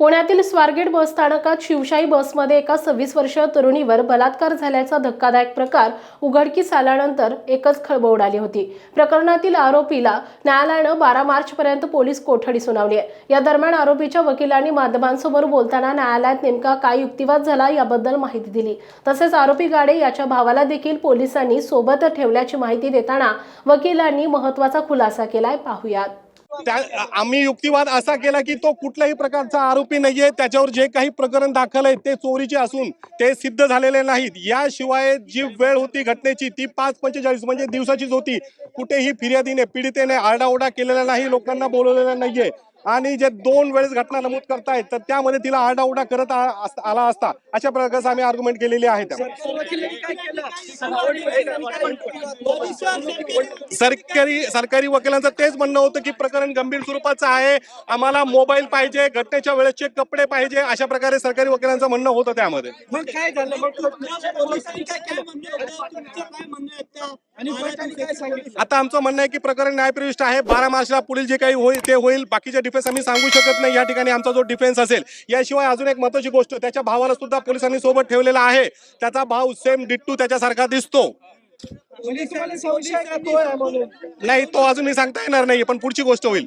पुण्यातील स्वारगेट बसस्थानकात शिवशाही बसमध्ये एका सव्वीस वर्षीय तरुणीवर बलात्कार झाल्याचा धक्कादायक प्रकार उघडकीस आल्यानंतर एकच खळबळ उडाली होती. प्रकरणातील आरोपीला न्यायालयानं बारा मार्चपर्यंत पोलीस कोठडी सुनावली आहे. या दरम्यान आरोपीच्या वकिलांनी माध्यमांसमोर बोलताना न्यायालयात नेमका काय युक्तिवाद झाला याबद्दल माहिती दिली. तसेच आरोपी गाडे याच्या भावाला देखील पोलिसांनी सोबत ठेवल्याची माहिती देताना वकिलांनी महत्त्वाचा खुलासा केलाय. पाहुयात. त्या आम्ही युक्तिवाद असा केला की तो कुठल्याही प्रकारचा आरोपी नाहीये. त्याच्यावर जे काही प्रकरण दाखल आहे ते चोरीचे असून ते सिद्ध झालेले नाहीत. याशिवाय जी वेळ होती घटनेची ती पाच पंचेचाळीस म्हणजे दिवसाचीच होती. कुठेही फिर्यादीने पीडितेने आरडाओरडा केलेला नाही लोकांना बोलवलेला नाहीये. आणि जे दोन वेळेस घटना नमूद करतायत तर त्यामध्ये तिला आरडाओरडा करत आ- आला असता. अशा प्रकारचं आम्ही आर्ग्युमेंट केलेली आहे सरकारी सरकारी वकिलांचं तेच म्हणणं होतं की प्रकरण गंभीर स्वरूपाचं आहे. आम्हाला मोबाईल पाहिजे घटनेच्या वेळेसचे कपडे पाहिजे अशा प्रकारे सरकारी वकिलांचं म्हणणं होतं त्यामध्ये. आता आमचं म्हणणं आहे की प्रकरण न्यायप्रविष्ट आहे. बारा मार्चला पुढील जे काही होईल ते होईल. बाकीचे डिफेन्स आम्ही सांगू शकत नाही. या ठिकाणी आमचा जो डिफेन्स असेल याशिवाय अजून एक महत्वाची गोष्ट त्याच्या भावाला सुद्धा पोलिसांनी सोबत ठेवलेला आहे. त्याचा भाव सेम डिट्टू त्याच्यासारखा दिसतो. नाही तो अजून मी सांगता येणार नाही पण पुढची गोष्ट होईल.